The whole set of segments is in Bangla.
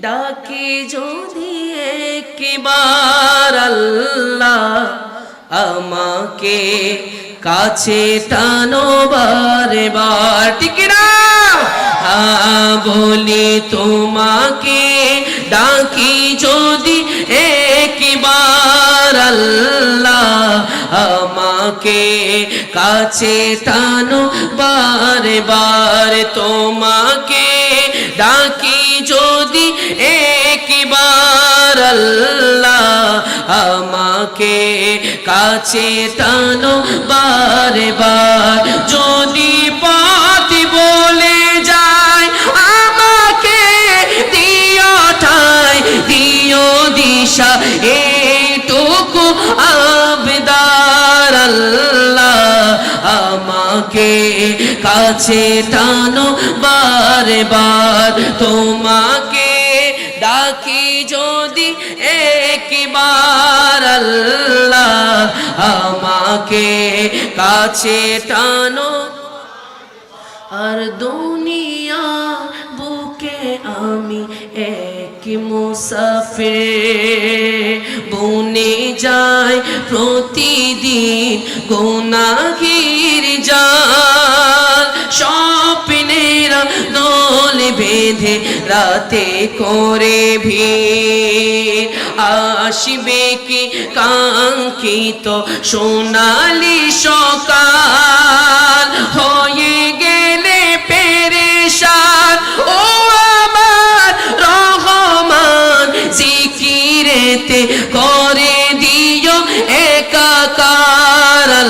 ডাকে যদি একবার আল্লাহ আমাকে কাছে টানো বারে বার ঠিক না? হ্যাঁ বলি তোমাকে ডাকি যদি একবার আল্লাহ আমাকে কাছে টানো বারে বার তোমাকে ডাকি যদি একবার আল্লাহ আমাকে কাছে টানো বারে বার কাছে টানো বারে বার তোমাকে ডাকি যদি একবার আল্লাহ আমাকে কাছে টানো। আর দুনিয়া বুকে আমি এক মুসাফির। বনে যায় প্রতিদিন গোনাগির স্বপ্নেরা দোল বেঁধে রাতে করে ভিড়। আসবে কি কাঙ্ক্ষিত সোনালি সকাল? হয়ে গেলে পেরেশান। ও আমার রহমান, জিকিরেতে করে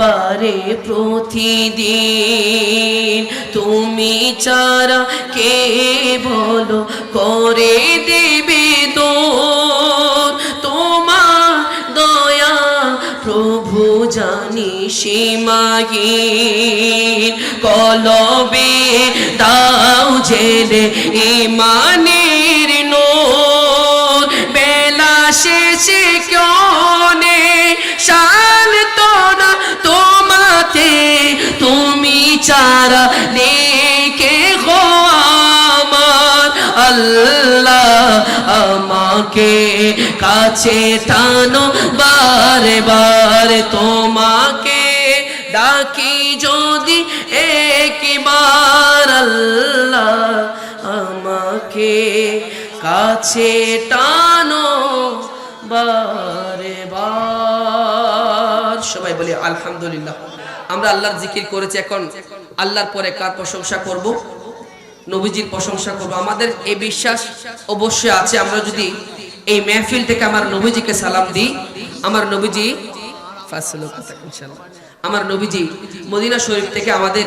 বারে প্রতিদিন। তুমি চারা কে বলো, করে দেবে দোর তোমার দয়া প্রভু জানি সীমাহীন। কলবে দাও জেলে ইমানের নোর বেলা শেষে কেনে আল্লাহ আমাকে কাছে টানো বারে বারে। তোমাকে ডাকি যদি একবার আল্লাহ আমাকে কাছে টানো বারে বার। সবাই বলি আলহামদুলিল্লাহ। আমরা আল্লাহর জিকির করেছি এখন। আল্লাহর পরে কার প্রশংসা করব? নবীজির প্রশংসা করব। আমাদের এই বিশ্বাস অবশ্যই আছে। আমরা যদি এই মেহফিল থেকে আমার নবীজিকে সালাম দিই, আমার নবীজি আমার নবীজি মদিনা শরীফ থেকে আমাদের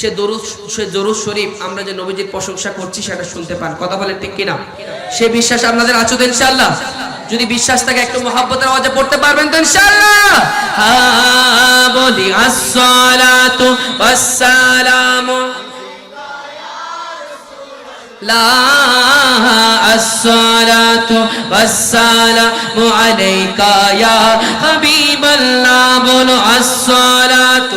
সে দরুদ সে দরুদ শরীফ আমরা যে নবীজির প্রশংসা করছি সেটা শুনতে পান। কথা বলে ঠিক কিনা? সে বিশ্বাস আপনাদের আছে তো ইনশাআল্লাহ? যদি বিশ্বাস থাকে একটু মহাব্বতের আওয়াজে পড়তে পারবেন তো ইনশাআল্লাহ? হ্যাঁ বলি, আসসালাতু ওয়াসসালামু। لا الصلاة والسلام عليك يا حبيب الله بل الصلاة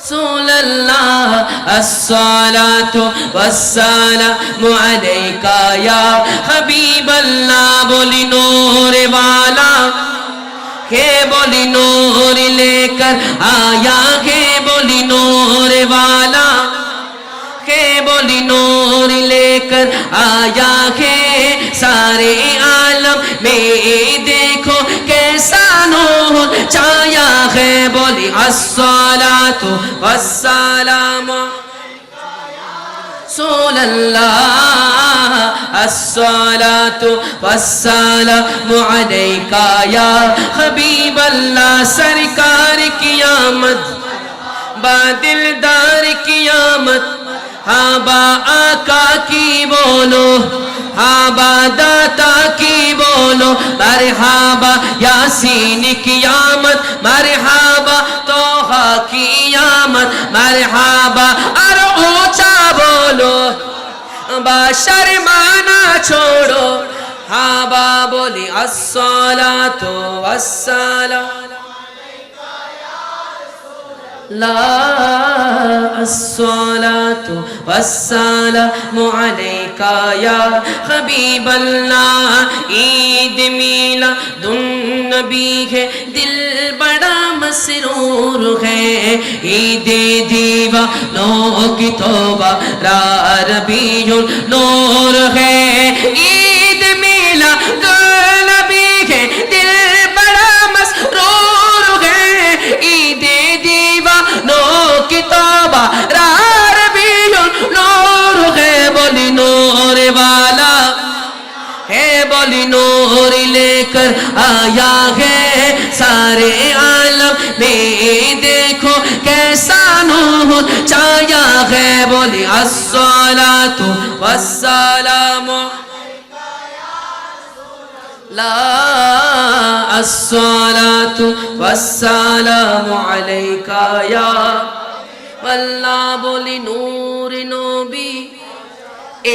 رسول الله الصلاة والسلام عليك يا حبيب الله بل نور والا কে বলি নোর লেকর আয়া কে বলি নোর বালা কে বলি নূর লেকর আয়া হে সারে আলম মে দেখো কেসা নূর ছায়া হে বলি আসসালাতু ওয়াসসালামু رسول الله الصلاة والسلام عليك يا حبيب اللہ سرکار قیامت با دلدار قیامت হাবা আকা কি বলো? হাবা দাতা কি বলো? মারে হাবা ইয়াসিন কিয়ামত মারে হাবা তোহা কিয়ামত মারে হাবা আর উঁচা বলো। বাসার মানা ছোড়ো। হাবা বলি আসলা তো আসলা লা আসলা والسلام عليك يا حبيب الله عيد میلاد النبی ہے دل بڑا مسرور ہے عید دیوا لوگ کی توبہ را ربی نور ہے عید लेकर आया है सारे आलम में देखो कैसा नूह चाया है बोले असला तो वसलाम لا الصلاة والسلام عليك يا আল্লাহ বলি নূর নবী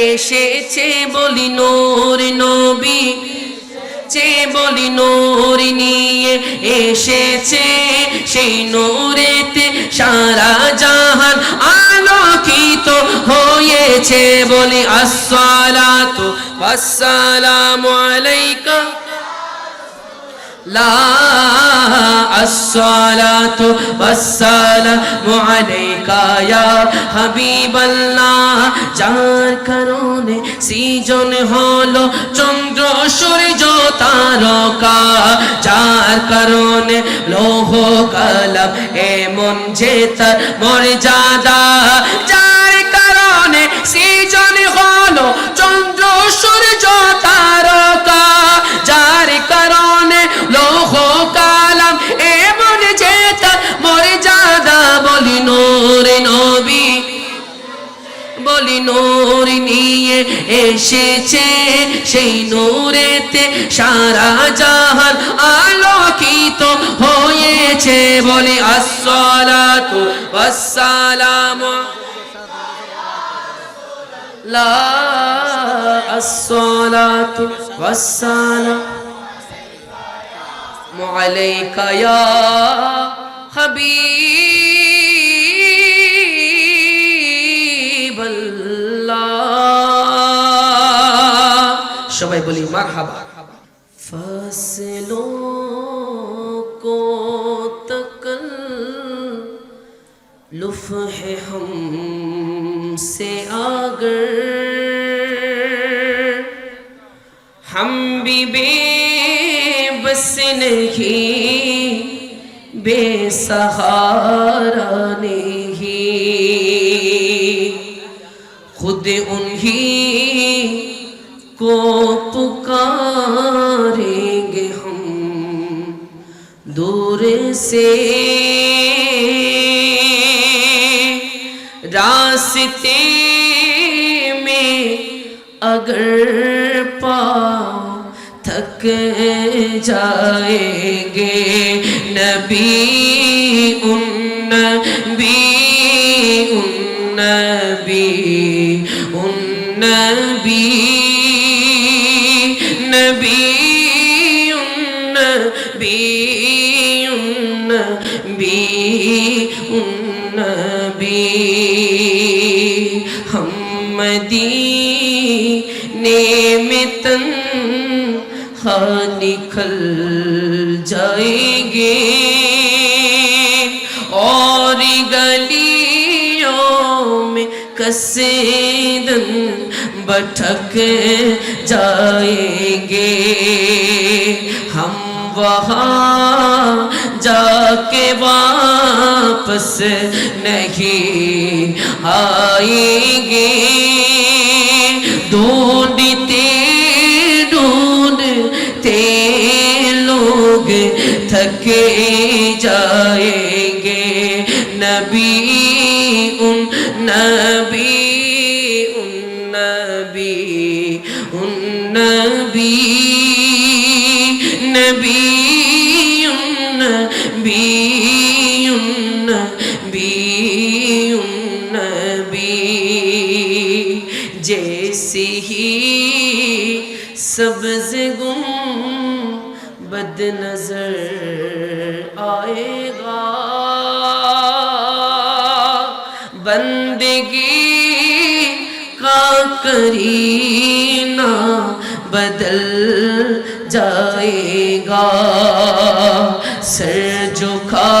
এসেছে বলি নূর নবী চে বলি নূর নিয়ে, এসেছে সেই নূরেতে সারা জাহান আলোকিত হয়েছে বলি আসসালাতু ওয়াসসালামু আলাইকা। لا الصلاة والسلام عليك يا حبيب الله যার কারণে সৃজন হলো চন্দ্র সূর্য তারকা যার কারণে লৌহ কালাম এমন যে তার মর্যাদা এসেছে সেই নূরেতে সারা জাহান আলোকিত হয়েছে বলি আসসালাতু ওয়াসসালামু লা আসসালাতু ওয়াসসালাম عليك يا حبيب সবাই বলি মার فاصلوں کو تکلف ہے ہم سے آگر۔ ہم بھی بے بس نہیں، بے سہارا نہیں۔ خود انہی کو پکاریں گے ہم۔ دور سے راستے میں اگر پا تھک جائیں گے۔ نبی ان نبی ان نبی ان نبی ہاں نکل جائیں گے اور گلیوں میں کسیدن بٹھک جائیں گے ہم وہاں جا کے واپس نہیں آئیں گے ले जाएंगे नबी उन नबी उन नबी उन नबी नबी उन नबी उन नबी उन नबी जैसे ही सबसे गुम बद नजर بندگی کا کرینا بدل جائے گا۔ سر جھکا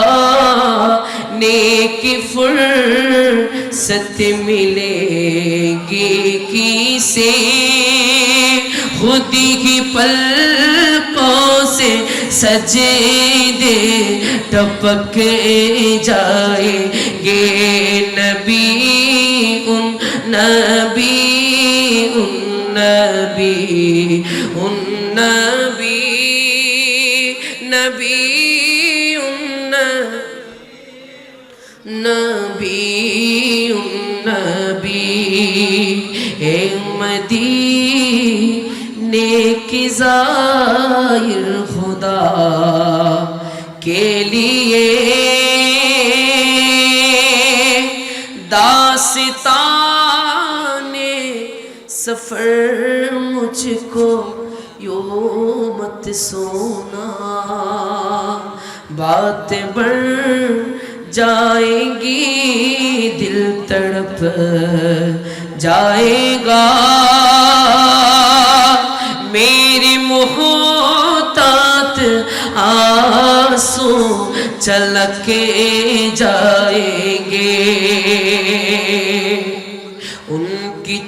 نیک فرصت ملے گی کیسے خود ہی پلکوں سے سجے دے ٹپک جائے گے۔ نبي نبي نبي نبي نبي نبي مدينة کی ظاہر سفر مجھ کو یوں مت سونا۔ بات بڑھ جائیں گی دل تڑپ، جائے گا۔ میری محتاط آنسو چلکے جائیں گے۔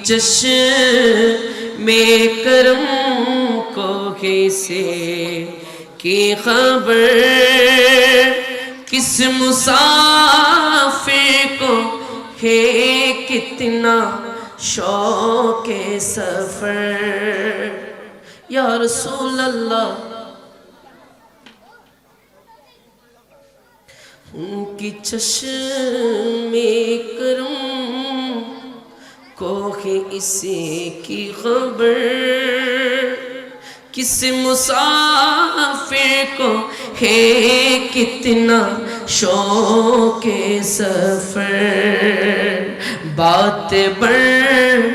کی چشم میں کرم کو سے کی خبر؟ کس مسافر کو ہے کتنا شوق سفر؟ یا رسول اللہ، ان کی چشم کرم کو ہے اسے کی خبر کس مسافر کو ہے کتنا شوق سفر بات بڑھ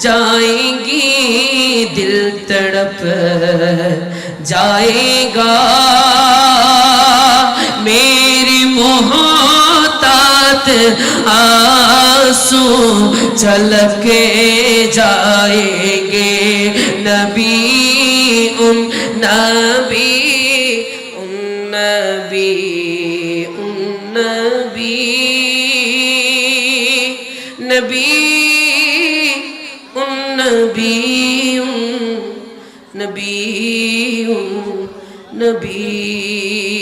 جائیں گی دل تڑپ جائے گا میری محتاط রাতে आंसू छलके जाएंगे नबी उन नबी उन नबी उन नबी नबी उन नबी उन नबी उन नबी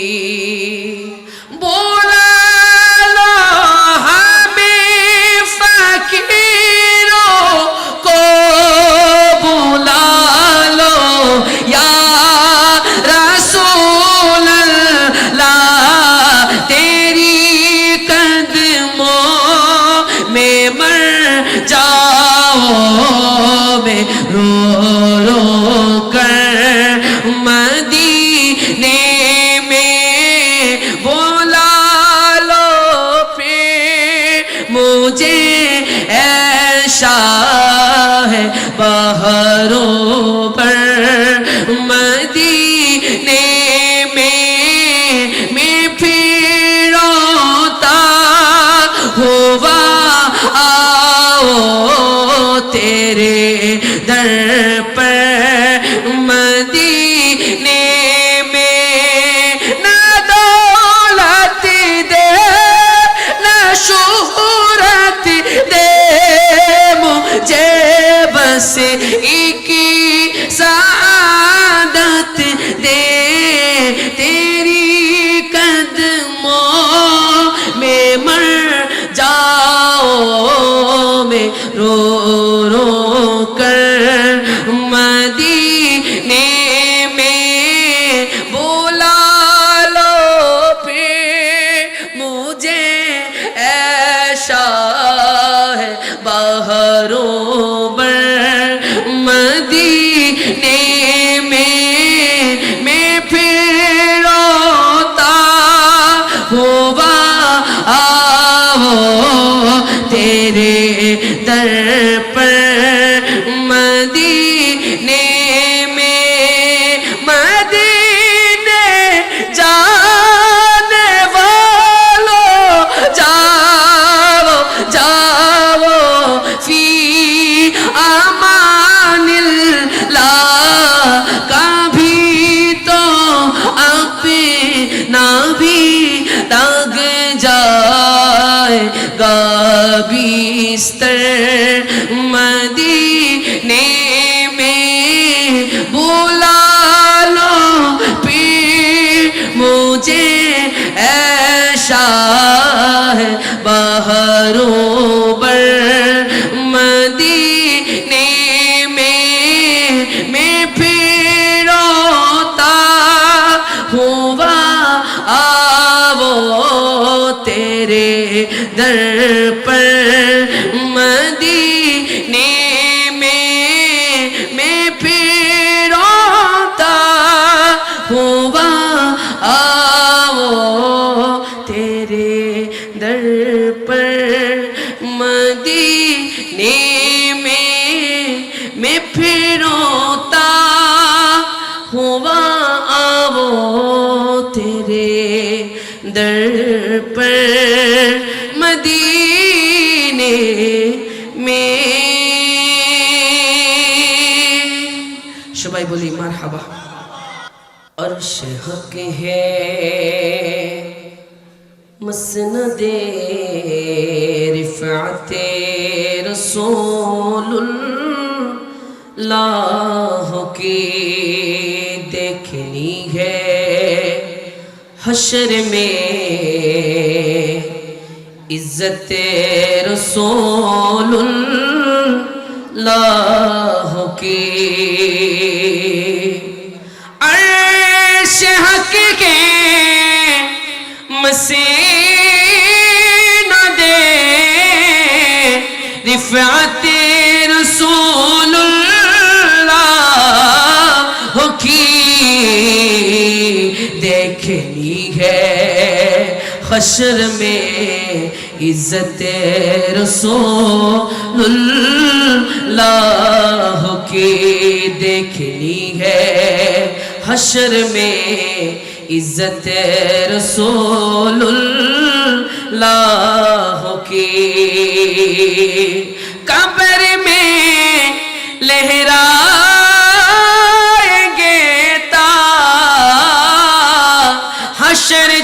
बिस्तर मदीने में روتا ہوا آو تیرے در پر مدینے میں۔ شبائی بولی، مرحبا۔ عرش حق ہے، مسند رفعت رسول اللہ۔ रसूलुल्लाह की देखनी है हशर में इज्जत रसूलुल्लाह की حشر میں عزت رسول اللہ کی دیکھنی ہے حشر میں عزت رسول اللہ کی قبر میں لہرا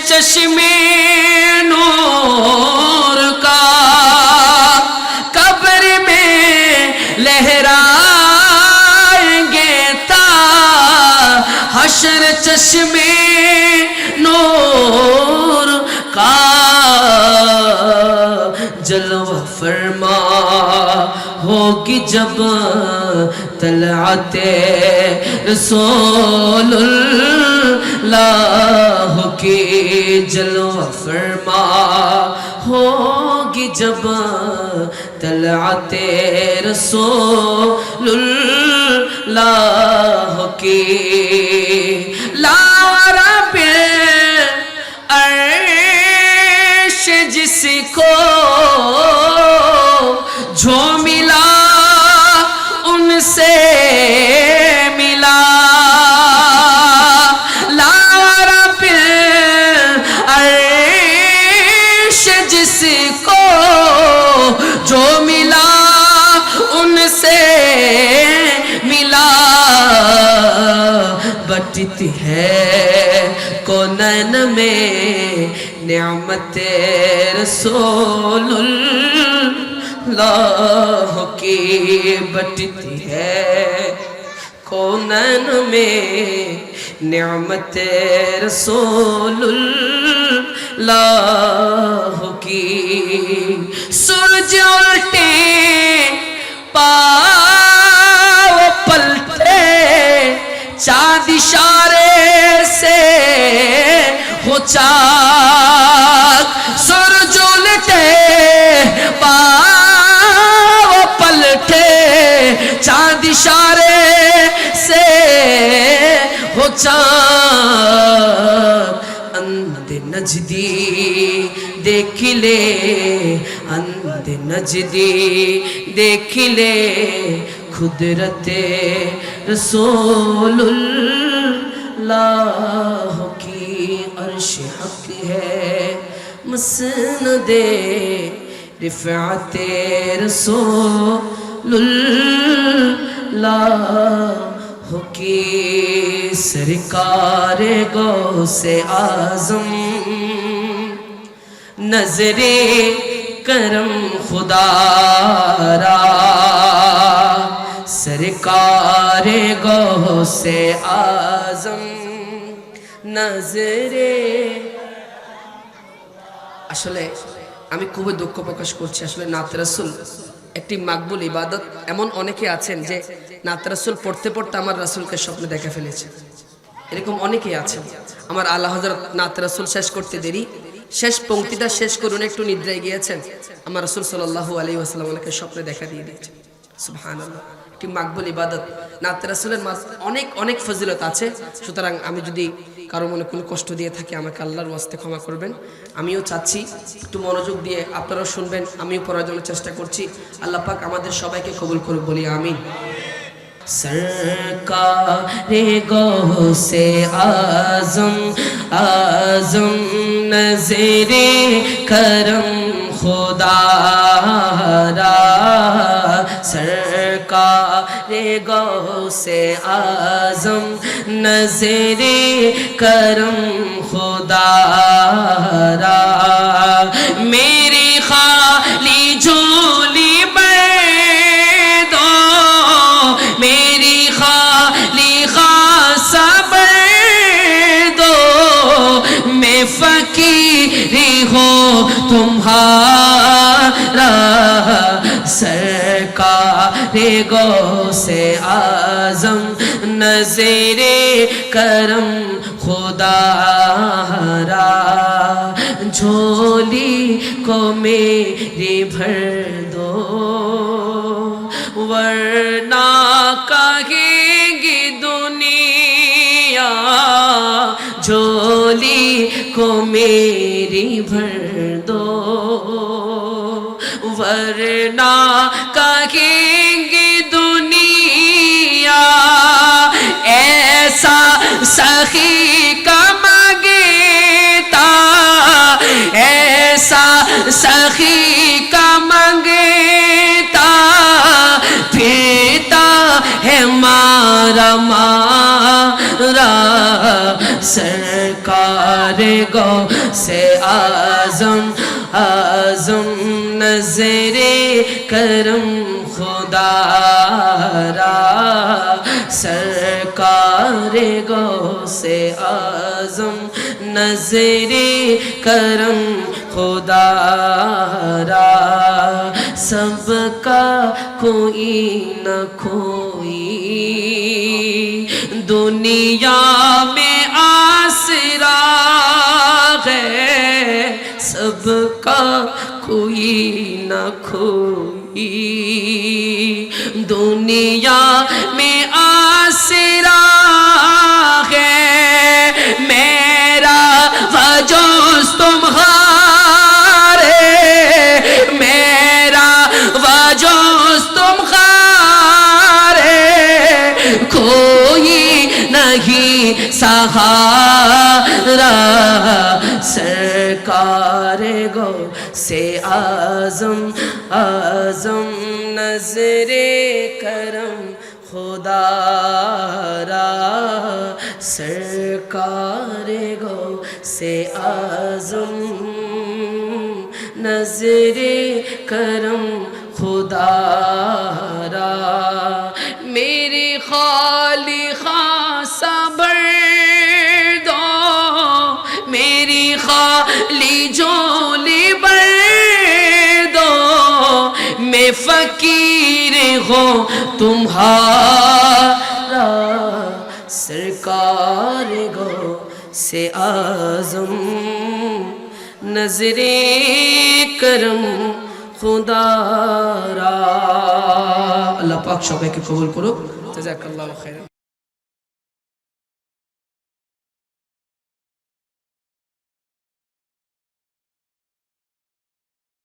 چشم جب طلعتے رسول اللہ کی جلوہ فرما ہوگی جب طلعت رسول اللہ کی لا پہ عرش جس کو बटती है कोनन में नियामत रसूलुल्लाह की बटती है कोनन में नियामत रसूलुल्लाह की चाक सुर झुलटे पाव पलटे चांद इशारे से हो चाक अंध नजदी দেখিলে অন্ধ নজদি দেখিলে খুদরতে রসোল লাহ عرش حق ہے۔ مسند رفعت رسول اللہ کی سرکار گو سے آزم نظر کرم خدا را۔ سرکار گو سے آزم নজরে। আসলে আমি খুবই দুঃখ প্রকাশ করছি। আসলে নাত রাসুল একটি মাকবুল ইবাদত। এমন অনেকে আছেন যে নাত রাসুল পড়তে পড়তে আমার রাসুলকে স্বপ্নে দেখে ফেলেছে। এরকম অনেকেই আছেন। আমার আল্লাহ হজরত নাত রাসুল শেষ করতে দেরি। শেষ পঙ্ক্তিটা শেষ করুন একটু নিদ্রায় গিয়েছেন। আমার রাসুল সাল্লাহ আলী আসসালাম আমাকে স্বপ্নে দেখা দিয়ে দিয়েছেন সুহান একটি মাকবুল ইবাদত। নাতে মাস অনেক অনেক ফজিলত আছে। সুতরাং আমি যদি কারও মনে কোনো কষ্ট দিয়ে থাকি, আমাকে আল্লাহর ওয়াস্তে ক্ষমা করবেন। আমিও চাচ্ছি একটু মনোযোগ দিয়ে আপনারাও শুনবেন, আমিও পড়ার জন্য চেষ্টা করছি। আল্লাহ পাক আমাদের সবাইকে কবুল করুক, বলি আমিন। سرکار گو سے آزم آزم نظر کرم سرکار گو سے اعظم نظر کرم خدا را۔ میری خالی جھولی میں دو۔ میری خالی خاصا میں دو۔ میں فقیری ہو تمہارا۔ सरकार गो से आजम नजरे करम खुदारा झोली को मेरी भर दो वरना कहेगी दुनिया झोली को मेरी भर दो ورنہ کہیں گی دنیا ایسا سخی کا گیتا ایسا سخی کا گیتا پیتا ہے مارا مارا، سرکار گو سے آزم آزم نظر کرم خدا را، سرکار گو سے آزم نظر کرم خدا را۔ سب کا کوئی نہ کوئی دنیا میں کھوئی نہ کھوئی دنیا میں آسرا ہے، میرا وجوس تمہارے۔ میرا وجوز تمہار ہے کھوئی نہیں سہارا، سرکار گو۔ سے آزم آزم نظر کرم، خدا را سرکار گو سے آزم نظر کرم، خدا را فقیرے ہو تمہارا سرکار گو سے آزم نظر کرم خدا را۔ اللہ پاک شعبے کے قبول کرو۔ جزاک اللہ خیر۔